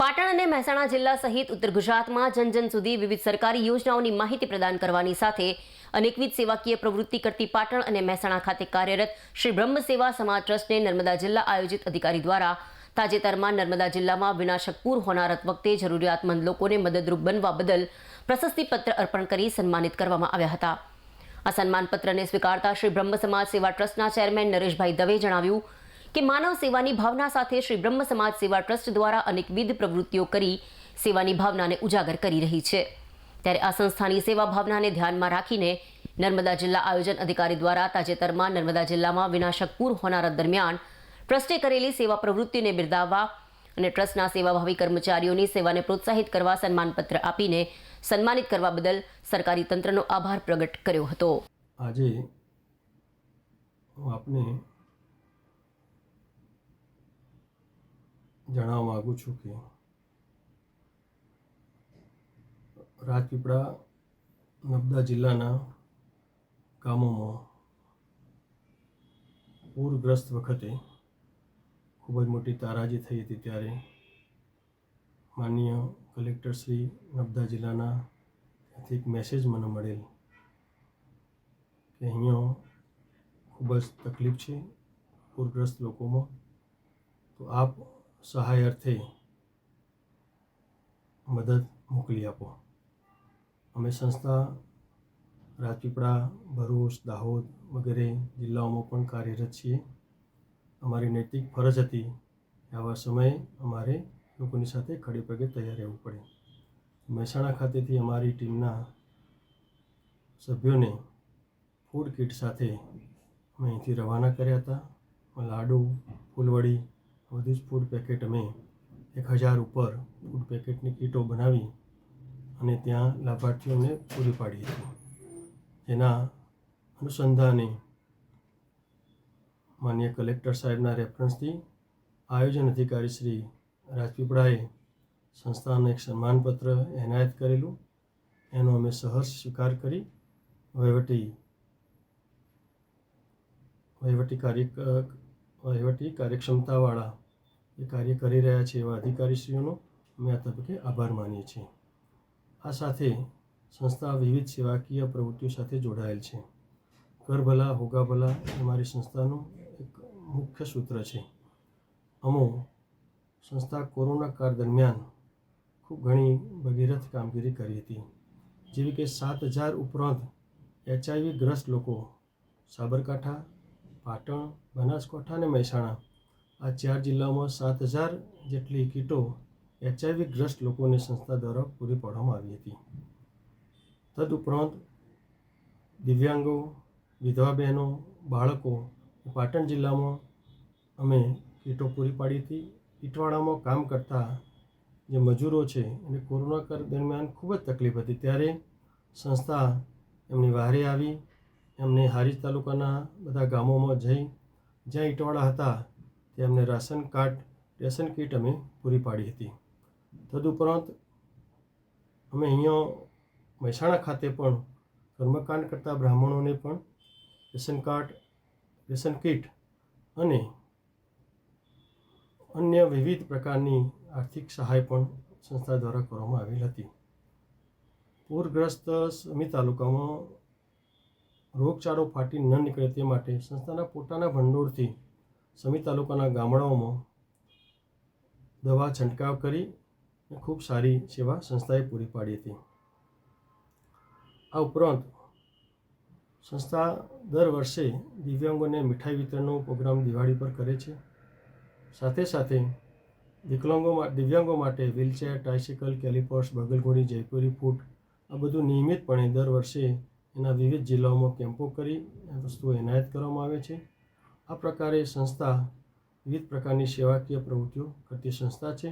પાટણ અને મહેસાણા જિલ્લા સહિત ઉત્તર ગુજરાતમાં જન જન સુધી વિવિધ સરકારી યોજનાઓની માહિતી પ્રદાન કરવાની સાથે અનેકવિધ સેવાકીય પ્રવૃત્તિ કરતી પાટણ અને મહેસાણા ખાતે કાર્યરત શ્રી બ્રહ્મ સેવા સમાજ ટ્રસ્ટને નર્મદા જિલ્લા આયોજિત અધિકારી દ્વારા તાજેતરમાં નર્મદા જિલ્લામાં વિનાશક પૂર હોનારત વખતે જરૂરિયાતમંદ લોકોને મદદરૂપ બનવા બદલ પ્રશસ્તિપત્ર અર્પણ કરી સન્માનિત કરવામાં આવ્યા હતા. આ સન્માનપત્રને સ્વીકારતા શ્રી બ્રહ્મ સમાજ સેવા ટ્રસ્ટના ચેરમેન નરેશભાઈ દવે જણાવ્યું કે માનવ સેવાની ભાવના સાથે શ્રી બ્રહ્મ સમાજ સેવા ટ્રસ્ટ દ્વારા અનેકવિધ પ્રવૃત્તિઓ કરી સેવાની ભાવનાને ઉજાગર કરી રહી છે. ત્યારે આ સંસ્થાની સેવા ભાવનાને ધ્યાનમાં રાખીને નર્મદા જિલ્લા આયોજન અધિકારી દ્વારા તાજેતરમાં નર્મદા જિલ્લામાં વિનાશક પૂર હોનારત દરમિયાન ટ્રસ્ટે કરેલી સેવા પ્રવૃત્તિને બિરદાવવા અને ટ્રસ્ટના સેવાભાવી કર્મચારીઓની સેવાને પ્રોત્સાહિત કરવા સન્માનપત્ર આપીને સન્માનિત કરવા બદલ સરકારી તંત્રનો આભાર પ્રગટ કર્યો હતો. આજે આપને જણાવવા માગું છું કે રાજપીપળા નર્મદા જિલ્લાના ગામોમાં પૂરગ્રસ્ત વખતે ખૂબ જ મોટી તારાજી થઈ હતી ત્યારે માનનીય કલેક્ટર શ્રી નર્મદા જિલ્લાના ત્યાંથી એક મેસેજ મને મળેલ કે અહીંયા ખૂબ જ તકલીફ છે, પૂરગ્રસ્ત લોકોમાં. તો આપ સહાય અર્થે મદદ મોકલી આપો. અમે સંસ્થા, રાજપીપળા, ભરૂચ, દાહોદ વગેરે જિલ્લાઓમાં પણ કાર્યરત છીએ. અમારી નૈતિક ફરજ હતી આવા સમયે અમારે લોકોની સાથે ખડે પગે તૈયાર રહેવું પડે. મહેસાણા ખાતેથી અમારી ટીમના સભ્યોને ફૂડ કિટ સાથે અમે અહીંથી રવાના કર્યા હતા. લાડુ, ફૂલવડી બધું જ ફૂડ પેકેટ અમે એક હજાર ઉપર ફૂડ પેકેટની કીટો બનાવી અને ત્યાં લાભાર્થીઓને પૂરી પાડી હતી જેના અનુસંધાને માન્ય કલેક્ટર સાહેબના રેફરન્સથી આયોજન અધિકારી શ્રી રાજપીપળાએ સંસ્થાને એક સન્માનપત્ર એનાયત કરેલું. એનો અમે સહર્ષ સ્વીકાર કરી. વહીવટી વહીવટી કાર્ય વહીવટી કાર્યક્ષમતાવાળા એ કાર્ય કરી રહ્યા છે એવા અધિકારીશ્રીઓનો અમે આ તબક્કે આભાર માનીએ છીએ. આ સાથે સંસ્થા વિવિધ સેવાકીય પ્રવૃત્તિઓ સાથે જોડાયેલ છે. ઘર ભલા હોગા ભલા એ મારી સંસ્થાનું એક મુખ્ય સૂત્ર છે. અમો સંસ્થા કોરોના કાળ દરમિયાન ખૂબ ઘણી ભગીરથ કામગીરી કરી હતી. જેવી કે સાત હજાર ઉપરાંત એચઆઈવી ગ્રસ્ત લોકો સાબરકાંઠા પાટણ, બનાસકાંઠા અને મહેસાણા. આ ચાર જિલ્લાઓમાં સાત હજાર જેટલી કીટો એચઆઈવી ગ્રસ્ત લોકોને સંસ્થા દ્વારા પૂરી પાડવામાં આવી હતી. તદુપરાંત દિવ્યાંગો વિધવા બહેનો બાળકો પાટણ જિલ્લામાં અમે કીટો પૂરી પાડી હતી. ઈટવાડામાં કામ કરતા જે મજૂરો છે એને કોરોના કાળ દરમિયાન ખૂબ જ તકલીફ હતી. ત્યારે સંસ્થા એમની વારે આવી એમને હારીજ તાલુકાના બધા ગામોમાં જઈ, જ્યાં ઈંટવાળા હતા ત્યાં એમને રાશન કાર્ડ, રેશન કીટ અમે પૂરી પાડી હતી. તદુપરાંત અમે અહીંયા મહેસાણા ખાતે પણ કર્મકાંડ કરતા બ્રાહ્મણોને પણ રેશન કાર્ડ, રેશન કીટ અને અન્ય વિવિધ પ્રકારની આર્થિક સહાય પણ સંસ્થા દ્વારા કરવામાં આવેલ હતી. પૂરગ્રસ્ત સમી તાલુકામાં રોગચાળો ફાટી ન નીકળે તે માટે સંસ્થાના પોતાના ભંડોળથી સમી તાલુકાના ગામડાઓમાં દવા છંટકાવ કરી ખૂબ સારી સેવા સંસ્થાએ પૂરી પાડી હતી. આ ઉપરાંત સંસ્થા દર વર્ષે દિવ્યાંગોને મીઠાઈ વિતરણનો પ્રોગ્રામ દિવાળી પર કરે છે. સાથે સાથે વિકલાંગો દિવ્યાંગો માટે વ્હીલચેર, ટ્રાયસિકલ, કેલિપર્સ, બગલઘોડી, જયપુરી ફૂટ આ બધું નિયમિતપણે દર વર્ષે એના વિવિધ જિલ્લાઓમાં કેમ્પો કરી વસ્તુઓ એનાયત કરવામાં આવે છે. આ પ્રકારે સંસ્થા વિવિધ પ્રકારની સેવાકીય પ્રવૃત્તિઓ કરતી સંસ્થા છે.